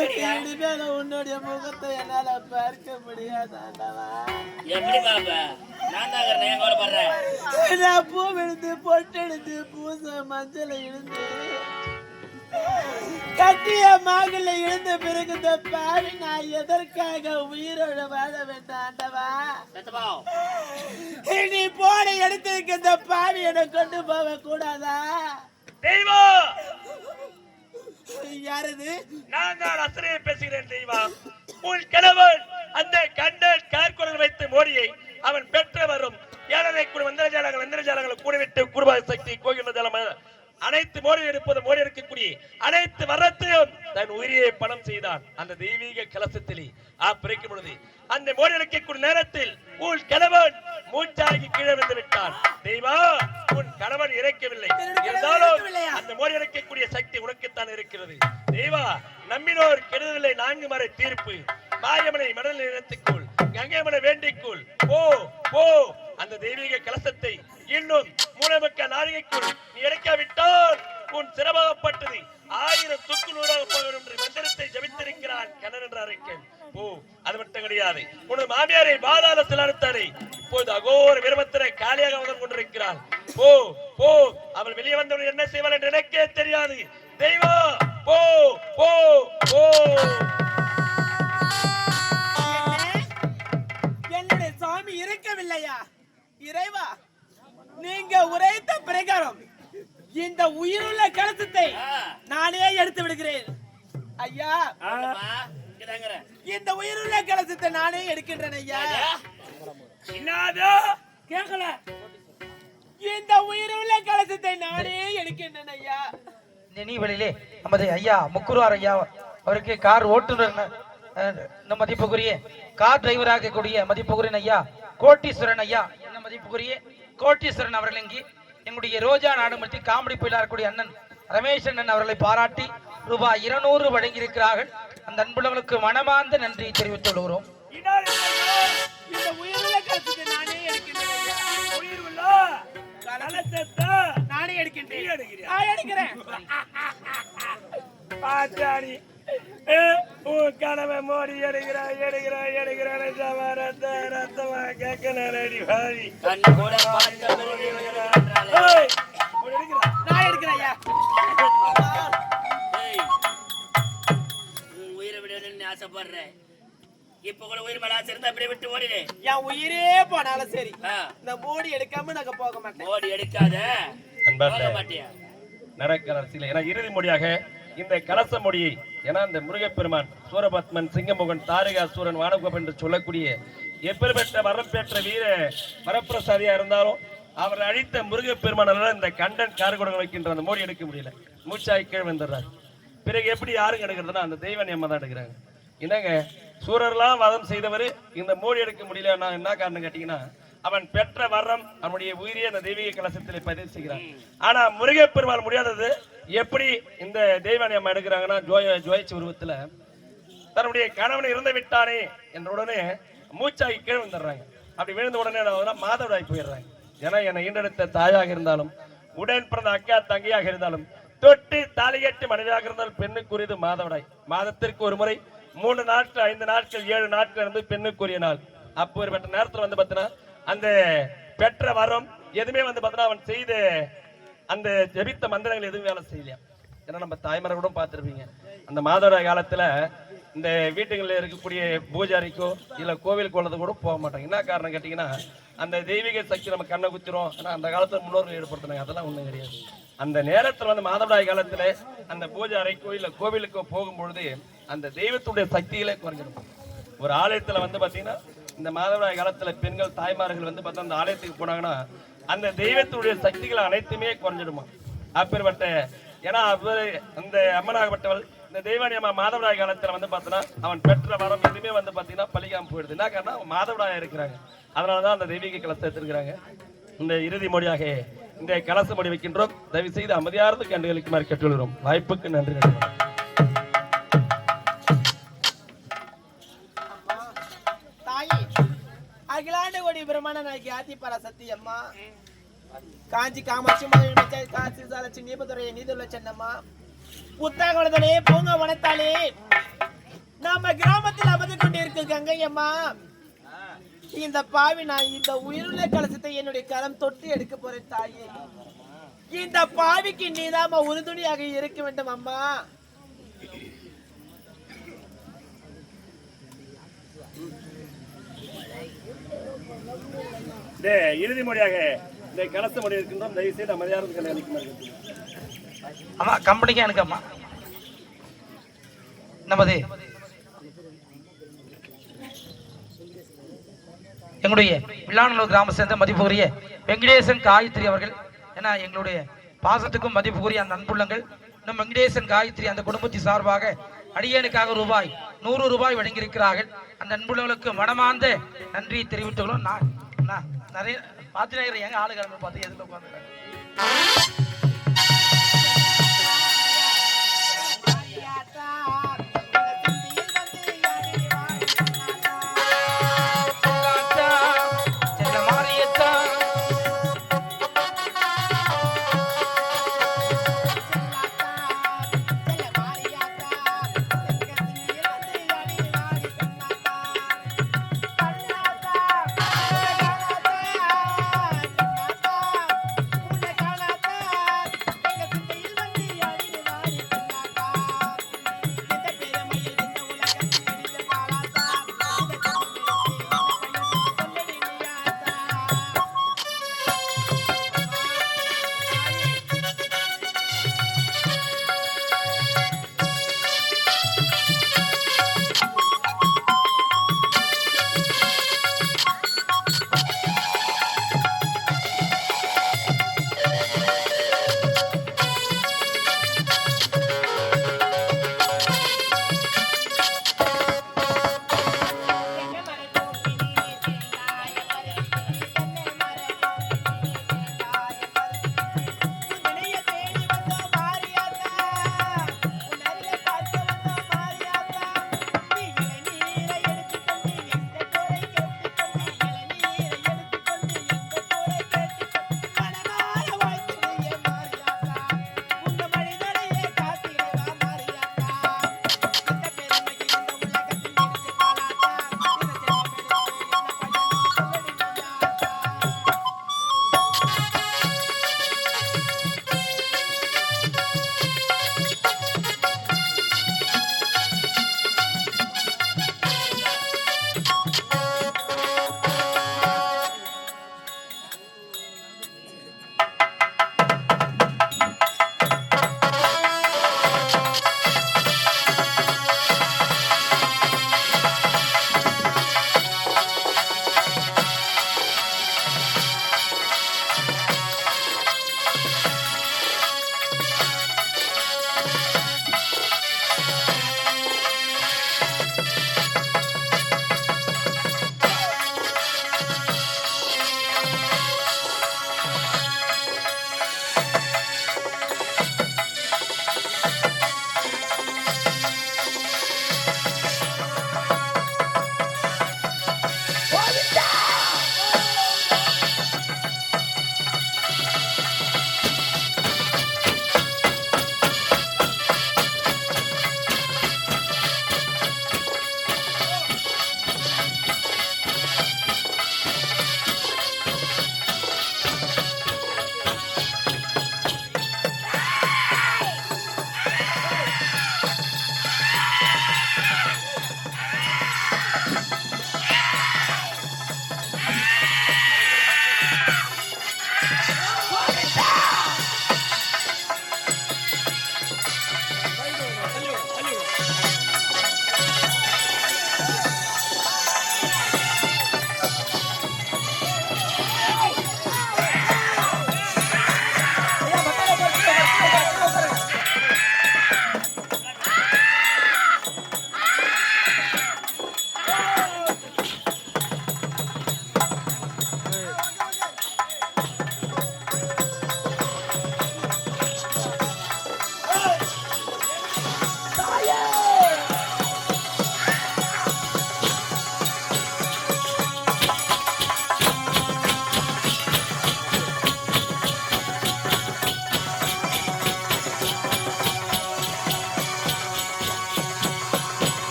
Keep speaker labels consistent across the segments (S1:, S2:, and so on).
S1: இனிமேல உன்னுடைய முகத்தை என்னால பார்க்க முடியாது ஆண்டவா
S2: எப்படி பாப்ப? நான் தான் இருக்கிறேன் ஏன் கவலைப்படுறேன்?
S1: நான் பூ விழுந்து பொட்டெடுத்து பூச மஞ்சள் இழுந்து கட்டிய மகளை இழுந்த பிறகு இந்த பாவி நான் எதற்காக உயிரோட வாழ வேண்டாம் ஆண்டவா?
S2: சத்தபாவ்
S1: நீ போன இடத்துக்கு இந்த பாவி என்னை கொண்டு போக கூடாதா
S3: தெய்வம்!
S1: யாரது?
S3: நான் தான் அசரையை பேசுகிறேன் தெய்வா. உன் கணவன் அந்த கண்டன் கார்குரல் வைத்து மோடியை அவன் பெற்று வரும் ஏழரை கூட வந்திர ஜாலங்கள் வந்திர ஜாலங்கள் கூடவிட்டு குருபாய சக்தி கோகில ஜலம் அனைத்து மோடி எடுப்பது மோடி எடுக்கக்கூடிய அனைத்து வரத்தையும் தன் உயிரியை பணம் செய்தான். அந்த தெய்வீக கலசத்திலே. ஆ பிரிக்கும் பொழுது. அந்த மோடி எடுக்கக்கூடிய நேரத்தில் உன் கணவன் மூச்சாகி கீழே வந்து விட்டான். தெய்வா உன் கணவன் இறக்கவில்லை. இருந்தாலும் அந்த மோடி இறக்கக்கூடிய சக்தி உனக்குத்தான் இருக்கிறது. தேவா நம்பினோர் கெடுதலை நான்கு மறை தீர்ப்பு. மாயமனை மணல் நிலத்துக்குள் கங்கைமனை வேண்டிக்குள் போ போ. அந்த தெய்வீக கலசத்தை இன்னும் மூலமிக்க நாழிகைக்குள் நீ இறக்காவிட்டால் உன் சிரமப்பட்டது ஆயிரம் துக்கு நூறாக போகும் என்று மந்திரத்தை ஜபித்திருக்கிறான் கணர் என்று அறிக்கை ஓ அது மட்டும் கிடையாது. உனது மாமியாரை பாதாளத்தில் அனுத்தாரே இப்போது அகோர விரும்பத்திரை காலியாக வந்து கொண்டிருக்கிறாள் ஓ ஓ அவள் வெளியே வந்தவர் என்ன செய்வாள் என்று எனக்கே தெரியாது. தெய்வா போ போ போ.
S1: என்னுடைய சாமி இருக்கவில்லையா இறைவா நீங்க உரைத்த பிரகாரம் இந்த உயிருள்ள கலசத்தை நானே எடுத்து விடுகிறேன். ஐயா இந்த உயிருள்ள கலசத்தை நானே எடுக்கின்றேன் ஐயா.
S3: என்னது கேட்கல
S1: இந்த உயிருள்ள கலசத்தை நானே எடுக்கின்றேன் ஐயா.
S4: நினைவழிலே நமது ஐயா முக்குருவார் ஐயா அவருக்கு கார் ஓட்டுநர் மதிப்புக்குரிய கார் டிரைவராக கூடிய மதிப்புக்குரிய ஐயா கோட்டீஸ்வரன் ஐயா மதிப்புக்குரிய கோட்டீஸ்வரன் அவர்கள் இங்கே எங்களுடைய ரோஜா நாடுமத்தி காமெடி புயலா இருக்கக்கூடிய அண்ணன் ரமேஷ் அண்ணன் அவர்களை பாராட்டி ரூபாய் இருநூறு வழங்கியிருக்கிறார்கள். அந்த அன்புள்ளவர்களுக்கு மனமார்ந்த நன்றி தெரிவித்துக் கொள்கிறோம்.
S1: நானே எடுக்கின்றேன். எடுக்கிறேன்
S3: கனவை மோடி எடுக்கிறா எடுக்கிறா எடுக்கிறா ரத்தமா ரத்த ரத்தமா கேட்கணும் ரெடி வாரி
S2: கண்ணு கூட பார்த்த பிறகு இருக்கிறான்.
S3: ஏய், உன் எடுக்கிறா?
S1: நான் எடுக்கிறேன் ஐயா.
S2: உயிரை விடணும்னு ஆசைப்படுறேன் இப்ப கூட உயிர் மேல ஆசை அப்படியே விட்டு ஓடிடு.
S1: என் உயிரே போனாலும் சரி. இந்த மூடி எடுக்காம நாங்க போக மாட்டேன்
S2: ஓடி எடுக்காத. போக மாட்டியா?
S3: நடக்கிற அரசியல் ஏன்னா இறுதி மொழியாக இந்த கலச மொழியை ஏன்னா இந்த முருகப்பெருமான் சூரபத்மன் சிங்கமுகன் தாரகாசூரன் வானகோபன் என்று சொல்லக்கூடிய எப்பேற்பட்ட வரம் பெற்ற வீர வரப்பிரசாதியா இருந்தாலும் அவர் அழித்த முருகப்பெருமானால இந்த கண்டன் காரகுடம் வைக்கின்ற அந்த மோடி எடுக்க முடியல. மூச்சாய் கீழ் வந்துடுறாரு. பிறகு எப்படி யாருங்க எடுக்கிறதுனா அந்த தெய்வ நியமம் தான் எடுக்கிறாங்க. என்னங்க? சூரர்லாம் வதம் செய்தவர் இந்த மோடி எடுக்க முடியலன்னா என்ன காரணம் கேட்டீங்கன்னா அவன் பெற்ற வரம் அவனுடைய உயிரியை அந்த தெய்வீக கலசத்தில் பதிவு செய்கிறான். ஆனா முருகப்பெருமாள் முடியாதது எப்படி இந்த தெய்வானி அம்மா எடுக்கிறாங்கன்னா ஜோய ஜோயிச்ச உருவத்தில் தன்னுடைய கணவன் இறந்து விட்டானே என்ற உடனே மூச்சாகி கீழே வந்துடுறாங்க அப்படி விழுந்த உடனே என்ன ஆகுதுன்னா மாதவிடாய் போயிடுறாங்க. ஏன்னா என்னை ஈண்டெடுத்த தாயாக இருந்தாலும் உடன் பிறந்த அக்கா தங்கையாக இருந்தாலும் தொட்டு தாலியட்டு மனைவியாக இருந்தால் பெண்ணுக்குரியது மாதவிடாய். மாதத்திற்கு ஒரு முறை மூன்று நாட்கள் ஐந்து நாட்கள் ஏழு நாட்கள் இருந்து பெண்ணுக்குரிய நாள். அப்போ ஒரு பெற்ற நேரத்தில் வந்து பார்த்தீங்கன்னா அந்த பெற்ற வரம் எதுவுமே வந்து பார்த்தீங்கன்னா அவன் செய்த அந்த ஜெபித்த மந்திரங்கள் எதுவும் வேலை செய்யலையா? ஏன்னா நம்ம தாய்மரை கூட பார்த்துருப்பீங்க. அந்த மாதவிடாய் காலத்தில் இந்த வீட்டுகளில் இருக்கக்கூடிய பூஜாரிக்கோ இல்லை கோவில் குளத்து கூட போக மாட்டாங்க. என்ன காரணம் கேட்டிங்கன்னா அந்த தெய்வீக சக்தி நம்ம கண்ணை குத்திரும். ஆனா அந்த காலத்தில் முன்னோர்கள் ஈடுபடுத்தினாங்க. அதெல்லாம் ஒன்றும் கிடையாது. அந்த நேரத்தில் வந்து மாதவிடாய் காலத்தில் அந்த பூஜை அறைக்கோ இல்லை கோவிலுக்கோ போகும்பொழுது அந்த தெய்வத்துடைய சக்திகளே குறைஞ்சிருக்கும். ஒரு ஆலயத்தில் வந்து பார்த்தீங்கன்னா இந்த மாதவிடாய் காலத்தில் பெண்கள் தாய்மார்கள் வந்து பார்த்தா அந்த ஆலயத்துக்கு போனாங்கன்னா அந்த தெய்வத்துடைய சக்திகள் அனைத்துமே குறைஞ்சிடுமா? அப்பேற்பட்ட ஏன்னா அவர் அந்த அம்மனாகப்பட்டவள் இந்த தெய்வானியம்மா மாதவராய காலத்தில் வந்து பார்த்தோன்னா அவன் பெற்ற வரம் எதுவுமே வந்து பார்த்தீங்கன்னா பலிக்காம போயிடுது. என்ன காரணம் அவன் இருக்கிறாங்க இருக்கிறாங்க. அதனாலதான் அந்த தெய்வீக கலசத்தை எடுத்துருக்கிறாங்க. இந்த இறுதி மொழியாக இந்த கலச மொழி வைக்கின்றோம். தயவு செய்து அமைதியார்ந்து மாதிரி கேட்டுள்ளோம் வாய்ப்புக்கு நன்றி நன்றி.
S1: அகிலாண்ட கோடி பிரமாண நாயகி ஆத்திப்பர சத்தியம்மா காஞ்சி காமாட்சி மதுரை மிச்சை காசி சாலச்சி நீபதுரை நீதுள்ள சென்னம்மா பூங்க வனத்தாலே நாம கிராமத்தில் அமர்ந்து கொண்டிருக்க கங்கையம்மா இந்த பாவி நான் இந்த உயிருள்ள கலசத்தை என்னுடைய கரம் தொட்டு எடுக்க போறேன் தாயே இந்த பாவிக்கு நீதாம உறுதுணையாக இருக்க வேண்டும் அம்மா
S3: இந்த இறுதி மொழியாக இந்த கலச மொழி இருக்கின்றோம். தயவு செய்து அமைதியாக அளிக்கும்
S4: அம்மா கம்பெனிக்கே எனக்கு அம்மா. நமது எங்களுடைய வில்லாநல்லூர் கிராம சேர்ந்த மதிப்புக்குரிய வெங்கடேசன் காயத்ரி அவர்கள். ஏன்னா எங்களுடைய பாசத்துக்கும் மதிப்புக்குரிய அந்த அன்புள்ளங்கள். நம் வெங்கடேசன் காயத்ரி அந்த குடும்பத்தின் சார்பாக அடியனுக்காக ரூபாய் நூறு ரூபாய் வழங்கியிருக்கிறார்கள். அந்த அன்புள்ளங்களுக்கு மனமார்ந்த நன்றியை தெரிவித்துக்கிறோம் நான் நிறைய பார்த்து எங்க ஆளுகிழமை பார்த்து எதுல
S1: உட்காந்துருக்காங்க?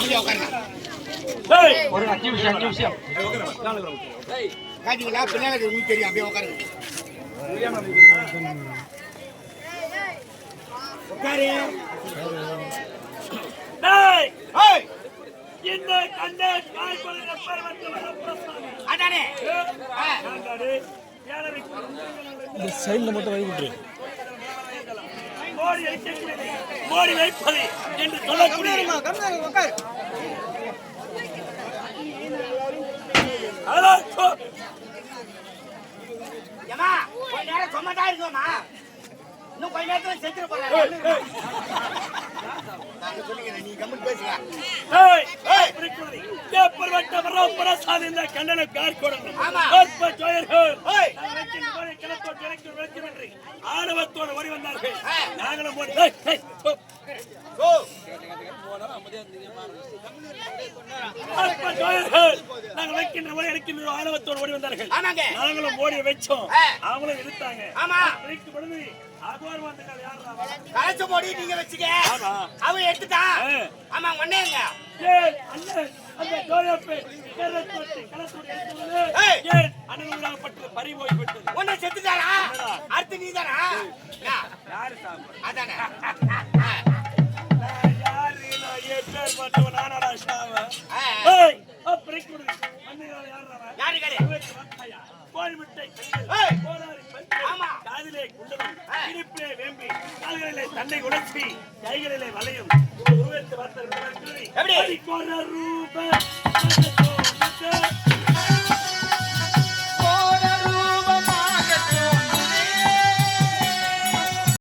S5: அமைதியா உட்காருங்க.
S4: ஒரு அஞ்சு நிமிஷம் அஞ்சு நிமிஷம்.
S5: காட்டிங்களா பின்னால உங்களுக்கு தெரியும். அப்படியே உட்காருங்க. உட்காரு.
S3: டேய்,
S5: ஏய்!
S3: இந்த கண்ணே காய்கொலை எப்பேற்பட்ட வரப்பிரசாதம்.
S5: அதானே?
S3: ஆண்டாடு, ஏழரை மோடி அடிக்கக்கூடியது, மோடி வைப்பது என்று சொல்லக்கூடிய அதான் சொ-
S5: ஏமா கொஞ்ச நேரம் சும்மாதான் இருக்கோமா இன்னும் கொஞ்ச நேரத்துல செத்துட்டு போறேன். நான் சொல்லிக்கிறேன் நீ
S3: ஆணவத்தோடு ஓடி வந்தார்கள். நாங்களும் போட்டு ஏய், ஏய், போ.
S5: ஓ
S3: அற்ப ஜோயர்கள். நாங்கள் வைக்கின்ற போதே இறக்கின்ற வந்தார்கள்.
S5: ஆமாங்க.
S3: நாங்களும் ஓடி வச்சோம். அவங்களும் இழுத்தாங்க
S5: ஆமா.
S3: இழுக்கும் பொழுது அகோர் வந்துட்டார் யாரா
S5: கலச போடி நீங்க வச்சுக்க.
S3: ஆமா.
S5: அவன் எடுத்துட்டான்.
S3: ஆ.
S5: ஆமா
S3: ஏய், அண்ணன், அந்த
S5: ஏய்.
S3: ஏன் அண்ணனுடாகப்பட்டது பறி போய்விட்டது
S5: உன்னை செத்துட்டாரா அடுத்து நீ தானா
S3: யாரு சாப்பிடுறது?
S5: அதானே.
S3: யாரு? நான் நானடா. ஏய், தன்னை உணர்ச்சி கைகளிலே வளையும்.
S5: எப்படி?
S3: ரூப